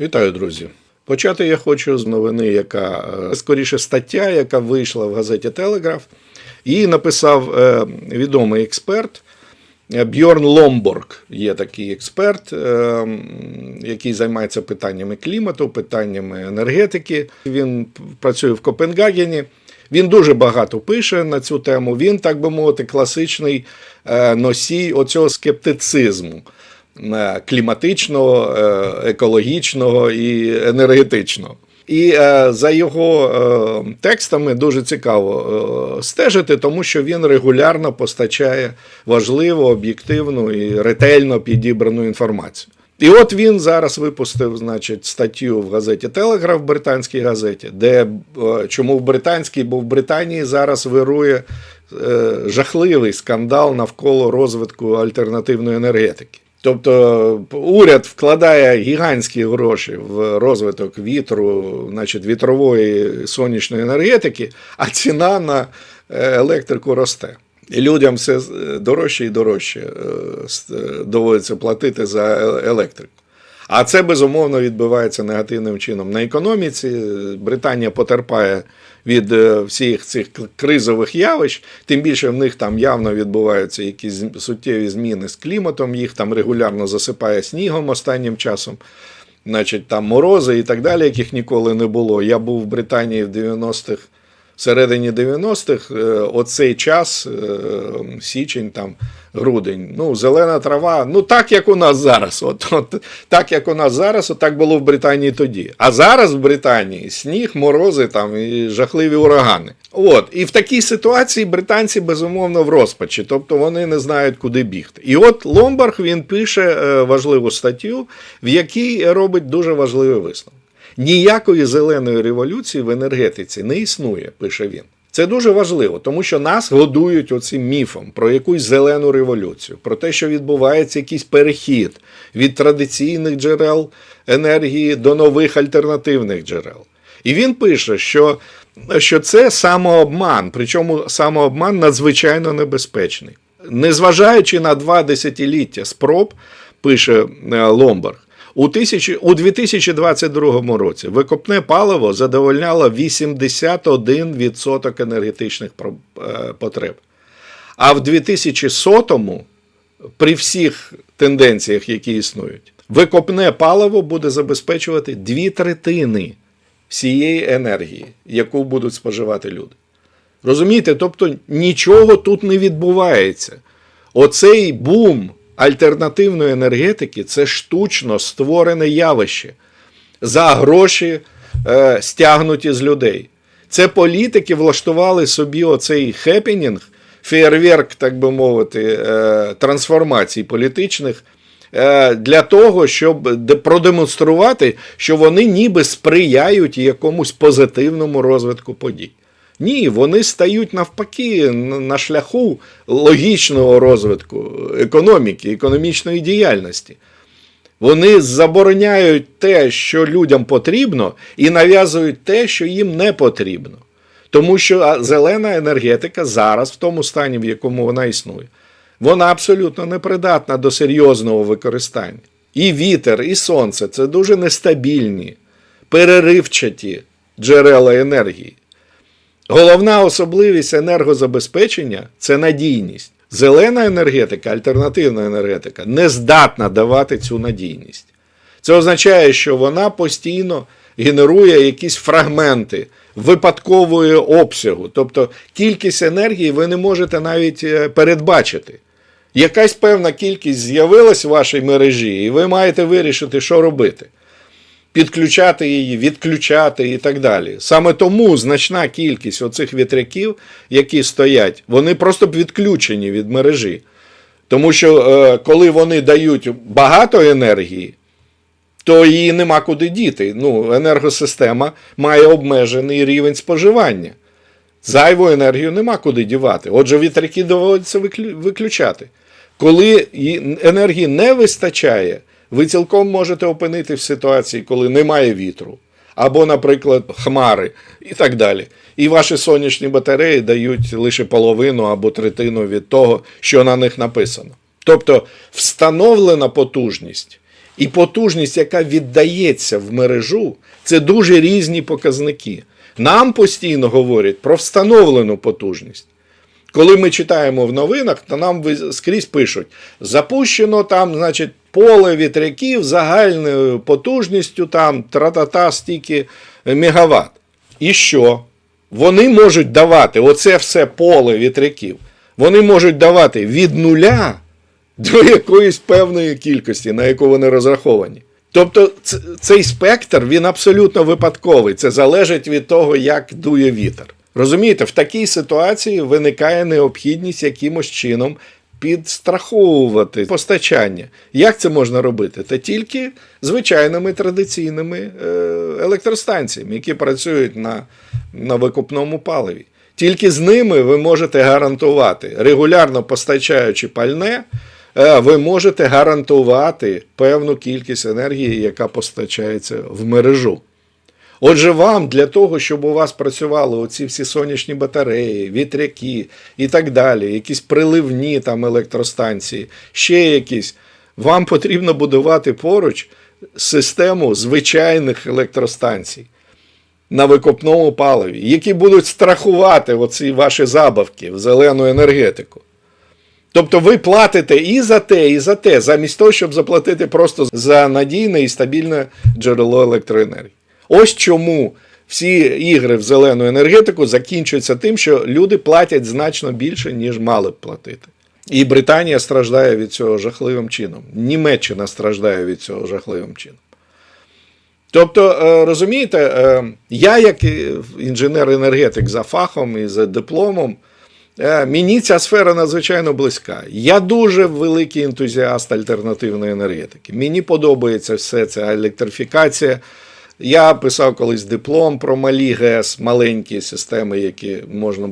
Вітаю, друзі. Почати я хочу з новини, яка е, скоріше стаття, яка вийшла в газеті Телеграф. Її написав е, відомий експерт е, Бьорн Ломборг. Є такий експерт, який займається питаннями клімату, питаннями енергетики. Він працює в Копенгагені. Він дуже багато пише на цю тему. Він, так би мовити, класичний носій оцього скептицизму кліматичного, е, екологічного і енергетичного. І е, за його е, текстами дуже цікаво е, стежити, тому що він регулярно постачає важливу, об'єктивну і ретельно підібрану інформацію. І от він зараз випустив, значить, статтю в газеті Телеграф, в британській газеті, де е, чому в британській, бо в Британії зараз вирує е, жахливий скандал навколо розвитку альтернативної енергетики. Тобто уряд вкладає гігантські гроші в розвиток вітру, значить, вітрової сонячної енергетики, а ціна на е, електрику росте. І людям все е, дорожче і дорожче е, доводиться платити за електрику. А це безумовно відбувається негативним чином на економіці. Британія потерпає від е, всіх цих кризових явищ, тим більше в них там явно відбуваються якісь суттєві зміни з кліматом, їх там регулярно засипає снігом останнім часом. Значить, там морози і так далі, яких ніколи не було. Я був в Британії в 90-х, всередині 90-х, е, оцей час, е, січень, там, грудень, ну, зелена трава, ну так, як у нас зараз. От, от, так, як у нас зараз, от так було в Британії тоді. А зараз в Британії сніг, морози там, і жахливі урагани. От, і в такій ситуації британці безумовно в розпачі, тобто вони не знають, куди бігти. І от Ломбарг він пише е, важливу статтю, в якій робить дуже важливий висновок. Ніякої зеленої революції в енергетиці не існує, пише він. Це дуже важливо, тому що нас годують оцим міфом про якусь зелену революцію, про те, що відбувається якийсь перехід від традиційних джерел енергії до нових альтернативних джерел. І він пише, що, що це самообман, причому самообман надзвичайно небезпечний. Незважаючи на два десятиліття спроб, пише е, Ломбарг, у, тисячі, у 2022 році викопне паливо задовольняло 81% енергетичних е, потреб. А в 2100-му, при всіх тенденціях, які існують, викопне паливо буде забезпечувати дві третини всієї енергії, яку будуть споживати люди. Розумієте, тобто нічого тут не відбувається. Оцей бум альтернативної енергетики це штучно створене явище за гроші е, стягнуті з людей. Це політики влаштували собі оцей хепінінг, феєрверк, так би мовити, е, трансформацій політичних. е, Для того, щоб продемонструвати, що вони ніби сприяють якомусь позитивному розвитку подій. Ні, вони стають навпаки на шляху логічного розвитку економіки, економічної діяльності. Вони забороняють те, що людям потрібно, і нав'язують те, що їм не потрібно. Тому що зелена енергетика зараз, в тому стані, в якому вона існує, вона абсолютно непридатна до серйозного використання. І вітер, і сонце це дуже нестабільні, переривчаті джерела енергії. Головна особливість енергозабезпечення це надійність. Зелена енергетика, альтернативна енергетика не здатна давати цю надійність. Це означає, що вона постійно генерує якісь фрагменти випадкової обсягу. Тобто кількість енергії ви не можете навіть е, передбачити. Якась певна кількість з'явилась в вашій мережі, і ви маєте вирішити, що робити підключати її, відключати і так далі. Саме тому значна кількість оцих вітряків, які стоять, вони просто б відключені від мережі. Тому що е, коли вони дають багато енергії, то її нема куди діти. Ну, енергосистема має обмежений рівень споживання. Зайву енергію нема куди дівати. Отже, вітряки доводиться виключати. Коли енергії не вистачає, ви цілком можете опинити в ситуації, коли немає вітру, або, наприклад, хмари і так далі. І ваші сонячні батареї дають лише половину або третину від того, що на них написано. Тобто встановлена потужність і потужність, яка віддається в мережу, це дуже різні показники. Нам постійно говорять про встановлену потужність. Коли ми читаємо в новинах, то нам скрізь пишуть: запущено там, значить, поле вітряків загальною потужністю там тра-та-та стільки мегаватт. І що? Вони можуть давати оце все поле вітряків. Вони можуть давати від нуля до якоїсь певної кількості, на яку вони розраховані. Тобто цей спектр він абсолютно випадковий. Це залежить від того, як дує вітер. Розумієте, в такій ситуації виникає необхідність якимось чином підстраховувати постачання. Як це можна робити? Та тільки звичайними традиційними е, електростанціями, які працюють на, на викупному паливі. Тільки з ними ви можете гарантувати, регулярно постачаючи пальне, е, ви можете гарантувати певну кількість енергії, яка постачається в мережу. Отже, вам для того, щоб у вас працювали оці всі сонячні батареї, вітряки і так далі, якісь приливні там електростанції, ще якісь, вам потрібно будувати поруч систему звичайних електростанцій на викопному паливі, які будуть страхувати оці ваші забавки в зелену енергетику. Тобто ви платите і за те, і за те, замість того, щоб заплатити просто за надійне і стабільне джерело електроенергії. Ось чому всі ігри в зелену енергетику закінчуються тим, що люди платять значно більше, ніж мали б платити. І Британія страждає від цього жахливим чином. Німеччина страждає від цього жахливим чином. Тобто, е, розумієте, е, я, як інженер-енергетик за фахом і за дипломом, е, мені ця сфера надзвичайно близька. Я дуже великий ентузіаст альтернативної енергетики. Мені подобається все це електрифікація. Я писав колись диплом про малі ГЕС, маленькі системи, які можна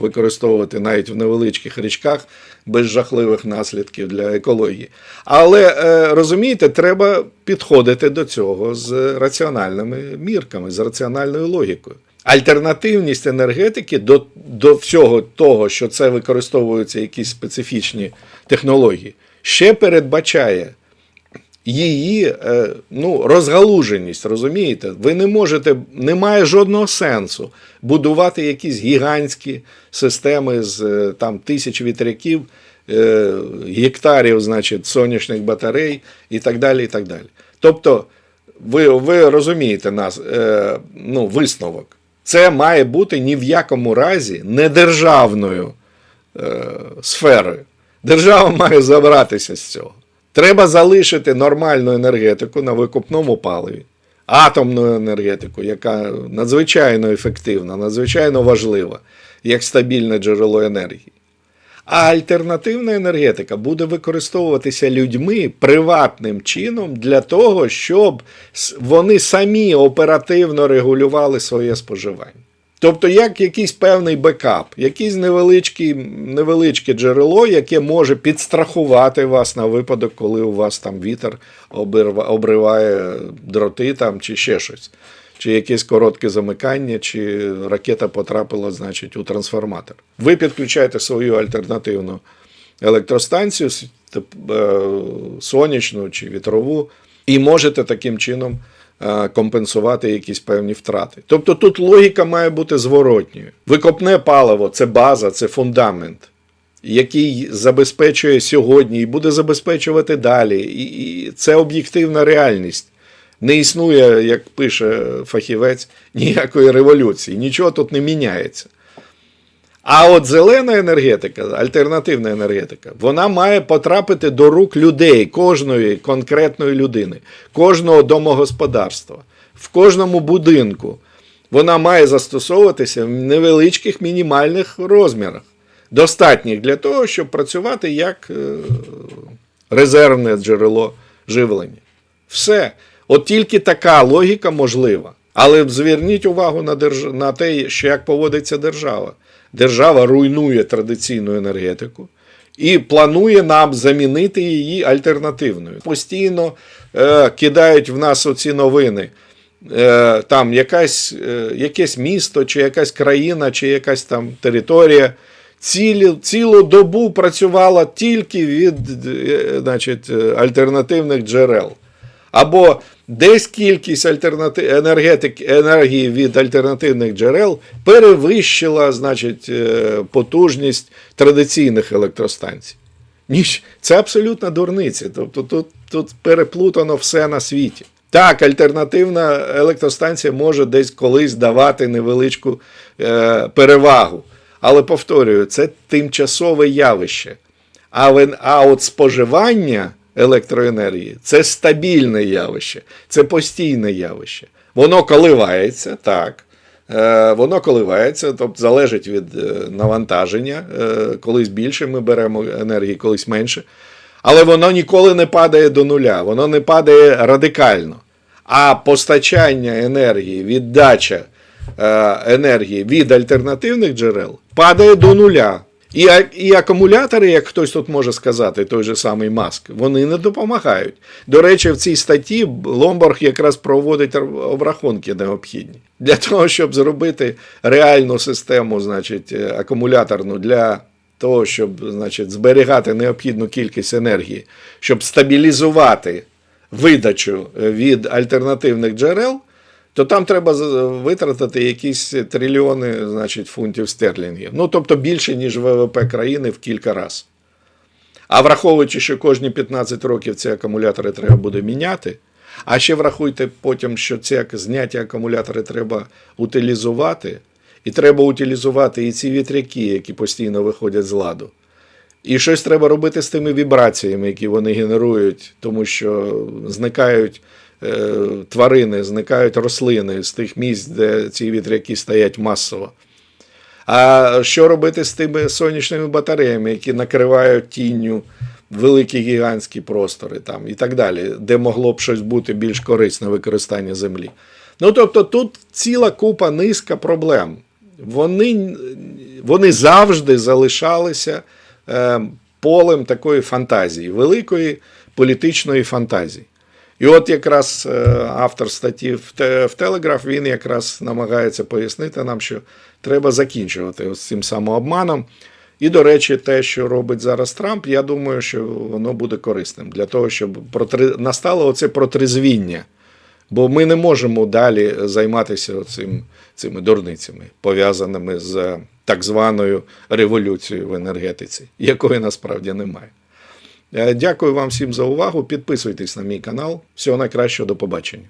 використовувати навіть в невеличких річках без жахливих наслідків для екології. Але е, розумієте, треба підходити до цього з раціональними мірками, з раціональною логікою. Альтернативність енергетики до, до всього того, що це використовуються якісь специфічні технології, ще передбачає її е, ну, розгалуженість, розумієте? Ви не можете, немає жодного сенсу будувати якісь гігантські системи з е, там, тисяч вітряків, е, гектарів, значить, сонячних батарей і так далі. і так далі. Тобто, ви, ви розумієте нас, ну, висновок. Це має бути ні в якому разі не державною сферою. Держава має забратися з цього. Треба залишити нормальну енергетику на викупному паливі, атомну енергетику, яка надзвичайно ефективна, надзвичайно важлива, як стабільне джерело енергії. А альтернативна енергетика буде використовуватися людьми приватним чином для того, щоб вони самі оперативно регулювали своє споживання. Тобто, як якийсь певний бекап, якийсь невеличкий, невеличке джерело, яке може підстрахувати вас на випадок, коли у вас там вітер обриває дроти там, чи ще щось, чи якесь коротке замикання, чи ракета потрапила, значить, у трансформатор. Ви підключаєте свою альтернативну електростанцію, е, сонячну чи вітрову, і можете таким чином компенсувати якісь певні втрати. Тобто тут логіка має бути зворотньою. Викопне паливо це база, це фундамент, який забезпечує сьогодні і буде забезпечувати далі. І це об'єктивна реальність. Не існує, як пише фахівець, ніякої революції, нічого тут не міняється. А от зелена енергетика, альтернативна енергетика, вона має потрапити до рук людей, кожної конкретної людини, кожного домогосподарства, в кожному будинку. Вона має застосовуватися в невеличких мінімальних розмірах, достатніх для того, щоб працювати як е, резервне джерело живлення. Все. От тільки така логіка можлива. Але зверніть увагу на, держ... на те, що як поводиться держава. Держава руйнує традиційну енергетику і планує нам замінити її альтернативною. Постійно е, кидають в нас оці новини. Е, там якась, е, якесь місто, чи якась країна, чи якась там територія цілі, цілу добу працювала тільки від е, значить, е, альтернативних джерел. Або десь кількість альтернатив... енергетик... енергії від альтернативних джерел перевищила значить, е, потужність традиційних електростанцій. Ніж це абсолютна дурниця. Тобто тут, тут переплутано все на світі. Так, альтернативна електростанція може десь колись давати невеличку е, перевагу. Але повторюю, це тимчасове явище. А, а от споживання електроенергії це стабільне явище, це постійне явище. Воно коливається, так. Е, Воно коливається, тобто залежить від е, навантаження. Е, Колись більше ми беремо енергії, колись менше. Але воно ніколи не падає до нуля, воно не падає радикально. А постачання енергії, віддача енергії від альтернативних джерел падає до нуля. І, і акумулятори, як хтось тут може сказати, той же самий Маск, вони не допомагають. До речі, в цій статті Ломбарг якраз проводить обрахунки необхідні для того, щоб зробити реальну систему, значить, е, акумуляторну для того, щоб значить, зберігати необхідну кількість енергії, щоб стабілізувати видачу е, від альтернативних джерел, то там треба витратити якісь трильйони значить, фунтів стерлінгів. Ну, тобто більше, ніж ВВП країни в кілька разів. А враховуючи, що кожні 15 років ці акумулятори треба буде міняти, а ще врахуйте потім, що ці зняті акумулятори треба утилізувати, і треба утилізувати і ці вітряки, які постійно виходять з ладу. І щось треба робити з тими вібраціями, які вони генерують, тому що зникають тварини, зникають рослини з тих місць, де ці вітряки стоять масово. А що робити з тими сонячними батареями, які накривають тінню великі гігантські простори там, і так далі, де могло б щось бути більш корисне використання землі? Ну тобто тут ціла купа низка проблем. Вони, вони завжди залишалися е, полем такої фантазії, великої політичної фантазії. І от якраз е, автор статті в, Телеграф він якраз намагається пояснити нам, що треба закінчувати ось цим самообманом. І, до речі, те, що робить зараз Трамп, я думаю, що воно буде корисним для того, щоб протри... настало оце протрезвіння. Бо ми не можемо далі займатися цим, цими дурницями, пов'язаними з так званою революцією в енергетиці, якої насправді немає. Е, Дякую вам всім за увагу. Підписуйтесь на мій канал. Всього найкращого, до побачення.